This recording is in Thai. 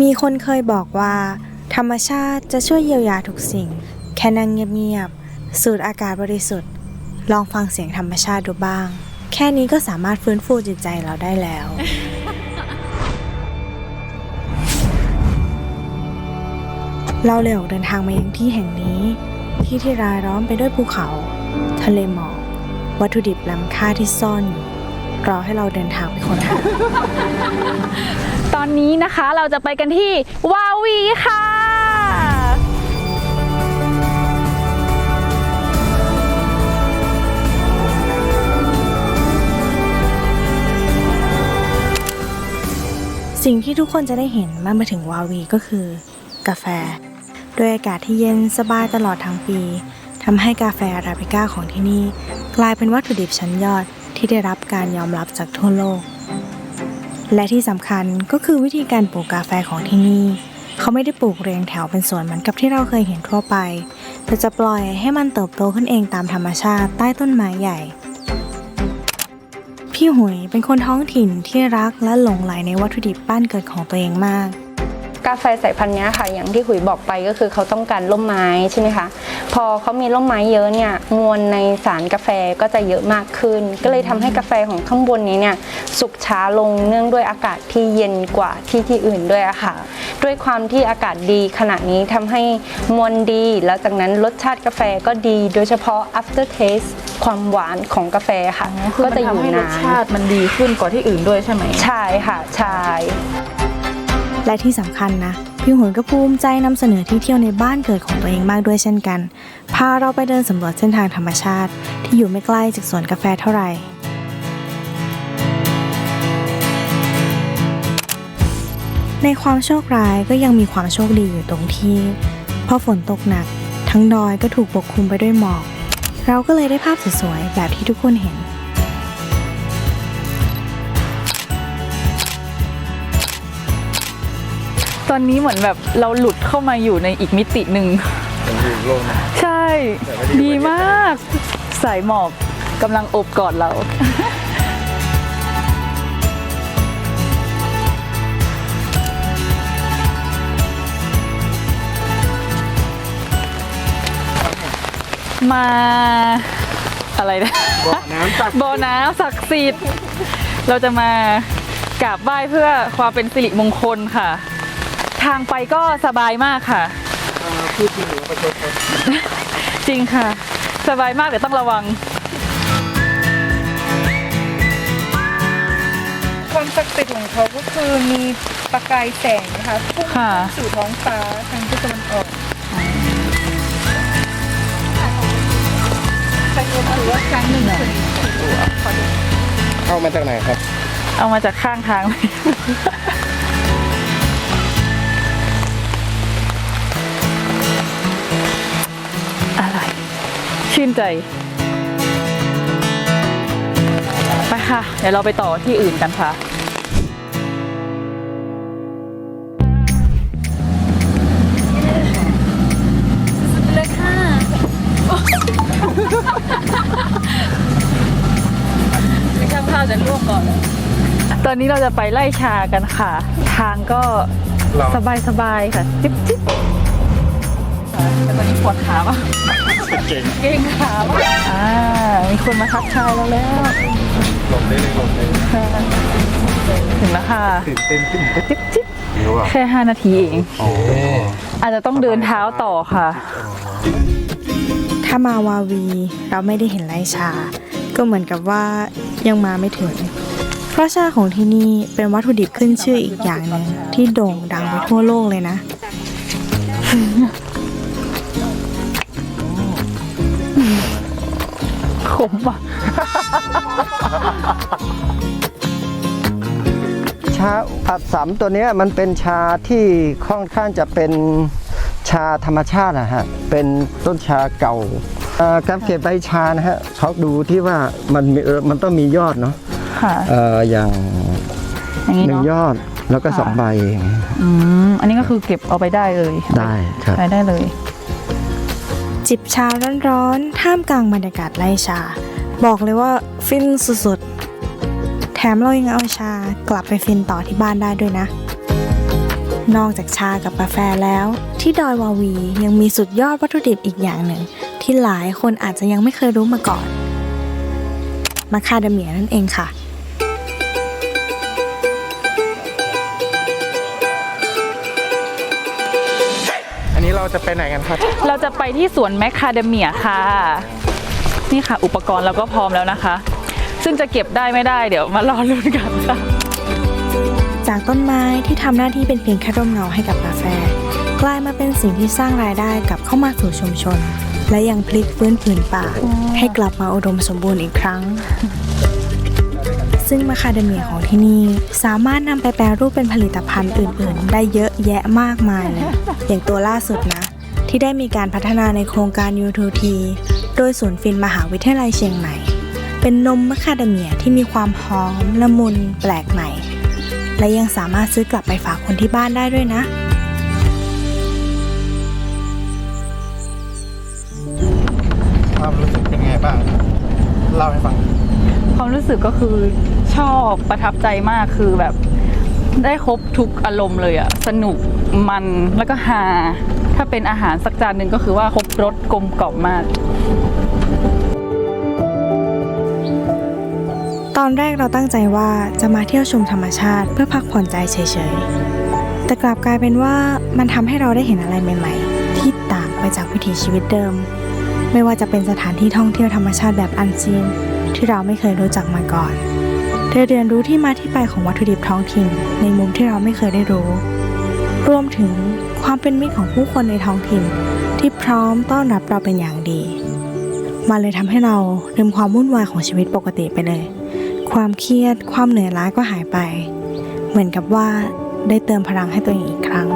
มีคนเคยบอกว่า ธรรมชาติจะช่วยเยียวยาทุกสิ่ง แค่นั่งเงียบๆ สูดอากาศบริสุทธิ์ ลองฟังเสียงธรรมชาติดูบ้าง แค่นี้ก็สามารถฟื้นฟูจิตใจเราได้แล้วเราเลยออกเดินทางมายังที่แห่งนี้ ที่ที่รายล้อมไปด้วยภูเขา ทะเลหมอกวัตถุดิบล้ำค่าที่ซ่อนอยู่ รอให้เราเดินทางไปค้นหาตอนนี้นะคะเราจะไปกันที่วาวีค่ะ สิ่งที่ทุกคนจะได้เห็นเมื่อมาถึงวาวีก็คือ กาแฟ ด้วยอากาศที่เย็นสบายตลอดทั้งปีทำให้กาแฟอาราบิก้าของที่นี่ กลายเป็นวัตถุดิบชั้นยอด ที่ได้รับการยอมรับจากทั่วโลก และที่สำคัญก็คือวิธีการปลูกกาแฟของที่นี่ เขาไม่ได้ปลูกเรียงแถวเป็นสวนเหมือนกับที่เราเคยเห็นทั่วไป แต่จะปล่อยให้มันเติบโตขึ้นเองตามธรรมชาติใต้ต้นไม้ใหญ่ พี่หุยเป็นคนท้องถิ่นที่รักและหลงไหลในวัตถุดิบบ้านเกิดของตัวเองมาก กาแฟสายพันธุ์เนี้ยค่ะ อย่างที่ขุยบอกไปก็คือเขาต้องการร่มไม้ใช่ไหมคะพอเขามีร่มไม้เยอะเนี่ยมวลในสารกาแฟก็จะเยอะมากขึ้น ก็เลยทำให้กาแฟของข้างบนนี้เนี่ยสุกช้าลงเนื่องด้วยอากาศที่เย็นกว่าที่ที่อื่นด้วยอะค่ะ ด้วยความที่อากาศดีขนาดนี้ทำให้มวลดี แล้วจากนั้นรสชาติกาแฟก็ดี โดยเฉพาะ after taste ความหวานของกาแฟค่ะคือก็มันจะอยู่ทำให้รนาสนชาติมันดีขึ้นกว่าที่อื่นด้วยใช่ไหมใช่ค่ะใช่ และที่สำคัญนะ พี่หุยก็ภูมิใจนำเสนอที่เที่ยวในบ้านเกิดของตัวเองมากด้วยเช่นกัน พาเราไปเดินสำรวจเส้นทางธรรมชาติ ที่อยู่ไม่ใกล้จากสวนกาแฟเท่าไหร่ในความโชคร้ายก็ยังมีความโชคดีอยู่ตรงที่พอฝนตกหนัก ทั้งดอยก็ถูกปกคลุมไปด้วยหมอก เราก็เลยได้ภาพสวยๆแบบที่ทุกคนเห็น ตอนนี้เหมือนแบบเราหลุดเข้ามาอยู่ในอีกมิติหนึ่งใช่ดีมากสายหมอกกำลังอบกอดเรา มาอะไรนะ บ่อน้ำตักบ่อน้ำศักดิ์สิทธิ์ เราจะมากราบไหว้เพื่อความเป็นสิริมงคลค่ะ ทางไปก็สบายมากค่ะ พูดจริงหรือประชดครับจริงค่ะ สบายมากแต่ต้องระวัง ความศักดิ์สิทธิ์ของเขาก็คือมีประกายแสงนะคะพุ่งค่ะ สู่ท้องฟ้าทางทิศตะวันออกแต่ก็ถือว่าครั้งหนึ่งเคยเข้ามาจากไหนครับ เอามาจากข้างทางอะไชื่นใจ ไปค่ะ เดี๋ยวเราไปต่อที่อื่นกันค่ะไม่ช่างภาพจะร่วงก่อนตอนนี้เราจะไปไล่ชากันค่ะ ทางก็เราสบายสบายๆค่ะ จิ๊บจิ๊บ แต่ตอนนี้ปวดขาปะเก่งเก่งขาปะอ่ามีคนมาทักทายเราแล้วหลบได้เลยหลบได้เลยถึงแล้วค่ะตื่นเต้นขึ้นจิ๊บจิ๊บหิวอะแค่5นาทีเองโอ้อาจจะต้องเดินเท้าต่อค่ะ ถ้ามาวาวีเราไม่ได้เห็นไรชา ก็เหมือนกับว่ายังมาไม่ถึง เพราะชาของที่นี่เป็นวัตถุดิบขึ้นชื่ออีกอย่างหนึ่งที่โด่งดังไปทั่วโลกเลยนะ มอะ ชาอัดสำตัวเนี้ยมันเป็นชาที่ค่อนข้างจะเป็นชาธรรมชาตินะฮะ เป็นต้นชาเก่าเอ่อการเก็บใบชานะฮะเขาดูที่ว่ามันมีเออมันต้องมียอดเนาะค่ะ เอ่ออย่างอย่างนี้หนึ่งเนาะยอดแล้วก็ค่ะสองใบอย่างเงี้ยอืมอันนี้ก็คือเก็บเอาไปได้เลยได้ครับ ใช้ได้เลย จิบชาร้อนๆ ท่ามกลางบรรยากาศไร่ชา บอกเลยว่าฟินสุดๆ แถมเรายังเอาชากลับไปฟินต่อที่บ้านได้ด้วยนะ นอกจากชากับกาแฟแล้ว ที่ดอยวาวียังมีสุดยอดวัตถุดิบอีกอย่างหนึ่ง ที่หลายคนอาจจะยังไม่เคยรู้มาก่อนมาคาเดเมียนั่นเองค่ะ เราจะไปไหนกันครับ เราจะไปที่สวนแมคคาเดเมียค่ะ นี่ค่ะ อุปกรณ์เราก็พร้อมแล้วนะคะ ซึ่งจะเก็บได้ไม่ได้เดี๋ยวมารอลุ้นกันค่ะ จากต้นไม้ที่ทำหน้าที่เป็นเพียงแค่ร่มเงาให้กับกาแฟ กลายมาเป็นสิ่งที่สร้างรายได้กลับเข้ามาสู่ชุมชน และยังพลิกฟื้นผืนป่า ให้กลับมาอุดมสมบูรณ์อีกครั้ง ซึ่งมะคาเดเมียของที่นี่สามารถนำไปแปรรูปเป็นผลิตภัณฑ์อื่น ๆ ได้เยอะแยะมากมายเลย อย่างตัวล่าสุดนะ ที่ได้มีการพัฒนาในโครงการ U2T โดยศูนย์ฟินมหาวิทยาลัยเชียงใหม่ เป็นนมมะคาเดเมียที่มีความหอมละมุน แปลกใหม่ และยังสามารถซื้อกลับไปฝากคนที่บ้านได้ด้วยนะความรู้สึกเป็นไงบ้างเล่าให้ฟัง ความรู้สึกก็คือชอบประทับใจมากคือแบบ ได้ครบทุกอารมณ์เลยอะสนุกมันแล้วก็ฮาถ้าเป็นอาหารสักจานหนึ่งก็คือว่าครบรสกลมกล่อมมาก ตอนแรกเราตั้งใจว่าจะมาเที่ยวชมธรรมชาติเพื่อพักผ่อนใจเฉยๆ แต่กลับกลายเป็นว่ามันทำให้เราได้เห็นอะไรใหม่ๆ ที่ต่างไปจากวิถีชีวิตเดิม ไม่ว่าจะเป็นสถานที่ท่องเที่ยวธรรมชาติแบบอันซีนที่เราไม่เคยรู้จักมาก่อน ได้เรียนรู้ที่มาที่ไปของวัตถุดิบท้องถิ่นในมุมที่เราไม่เคยได้รู้ รวมถึงความเป็นมิตรของผู้คนในท้องถิ่น ที่พร้อมต้อนรับเราเป็นอย่างดี มันเลยทำให้เราลืมความวุ่นวายของชีวิตปกติไปเลย ความเครียด ความเหนื่อยล้าก็หายไป เหมือนกับว่าได้เติมพลังให้ตัวเองอีกครั้ง